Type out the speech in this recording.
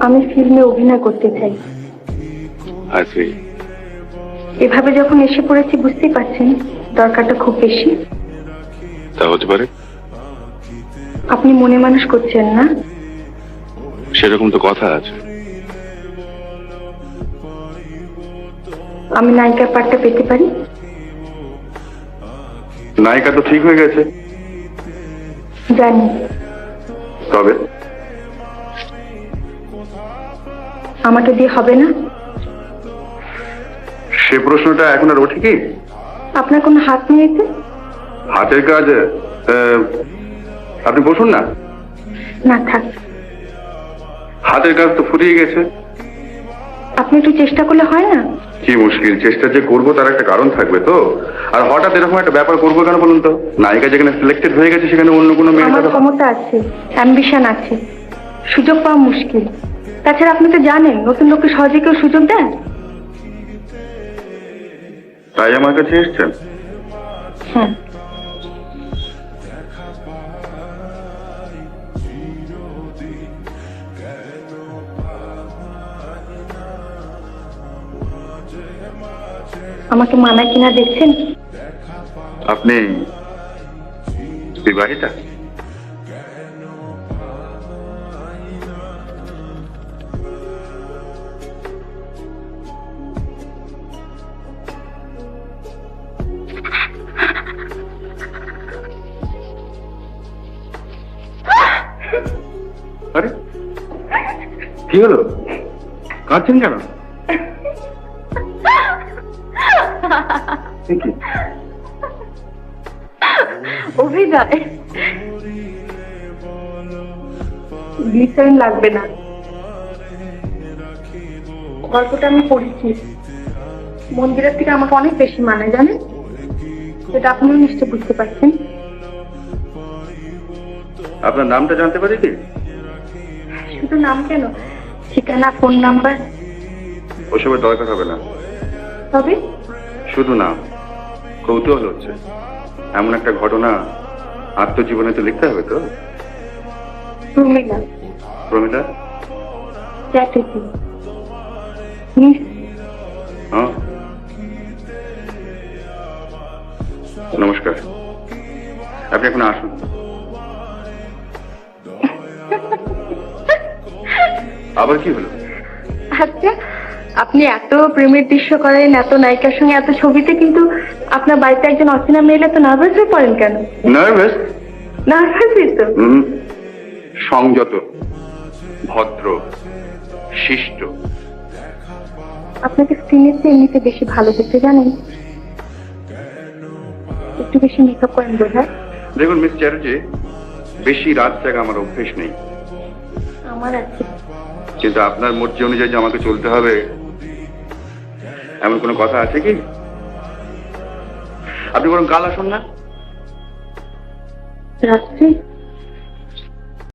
আমি ফিল্মে অভিনয় করতে চাই। এভাবে যখন এসে পড়েছি বুঝতেই পারছেন দরকারটা খুব বেশি। তা হতে পারে। আপনি মনে মানুষ করছেন না? সেরকম তো কথা আছে। আমি নায়িকার পাঠটা পেতে পারি? নায়িকা তো ঠিক হয়ে গেছে। জানি। তবে? আমাকে দিয়ে হবে না? সে প্রশ্নটা এখন আর ওঠে কি? আপনার কোনো হাত নেই এতে? হাতের কাজ আহ, আপনি বসুন না। না থাক। হাতের কাজ তো ফুরিয়ে গেছে। আপনি একটু চেষ্টা করলে হয় না? কি মুশকিল চেষ্টা যে করব তার একটা কারণ থাকবে তো। আর হঠাৎ এরকম একটা ব্যাপার করব কেন বলুন তো? নায়িকা যেখানে সিলেক্টেড হয়ে গেছে সেখানে অন্য কোনো মেয়ে আমার কথা- ক্ষমতা আছে অ্যাম্বিশন আছে। সুযোগ পাওয়া মুশকিল। তাছাড়া আপনি তো জানেন নতুন লোককে সহজে কেউ সুযোগ দেন? তাই আমার কাছে এসছেন? হ্যাঁ। আমাকে মানা কিনা দেখছেন? আপনি বিবাহিতা? আরে কি হলো? কাঁদছেন কেন? অভিনয়। গ্লিসারিন লাগবে না। গল্পটা আমি পড়েছি। মন্দিরের থেকে আমাকে অনেক বেশি মানে জানেন? সেটা আপনিও নিশ্চয় বুঝতে পারছেন। আপনার নামটা জানতে পারি কি? শুধু নাম কেন? ঠিকানা ফোন নাম্বার ওসবের দরকার হবে না। তবে? শুধু নাম। কৌতূহল হচ্ছে। এমন একটা ঘটনা আত্মজীবনে তো লিখতে হবে তো? প্রমিলা। প্রমিতা চ্যাটার্জি মিস হ্যাঁ। নমস্কার। আপনি এখন আসুন। আবার কি হলো? আচ্ছা আপনি এত প্রেমের দৃশ্য করেন এত নায়িকার সঙ্গে এত ছবিতে কিন্তু আপনার বাড়িতে একজন অচেনা মেয়ে তো নার্ভাস হয়ে পড়েন কেন? নার্ভাস নার্ভাসই তো। সংযত ভদ্র শিষ্ট। আপনাকে স্ক্রিনের চেয়ে এমনিতে বেশি ভালো দেখতে জানেন? একটু বেশি মেকআপ করেন বোধ হয় দেখুন মিস চ্যাটার্জি বেশি রাত জায়গা আমার অভ্যেস নেই। আমার আছে। কিন্তু আপনার মর্জি অনুযায়ী আমাকে চলতে হবে, এমন কোনো কথা আছে কি? আপনি বরং কাল আসুন না। রাত্রি।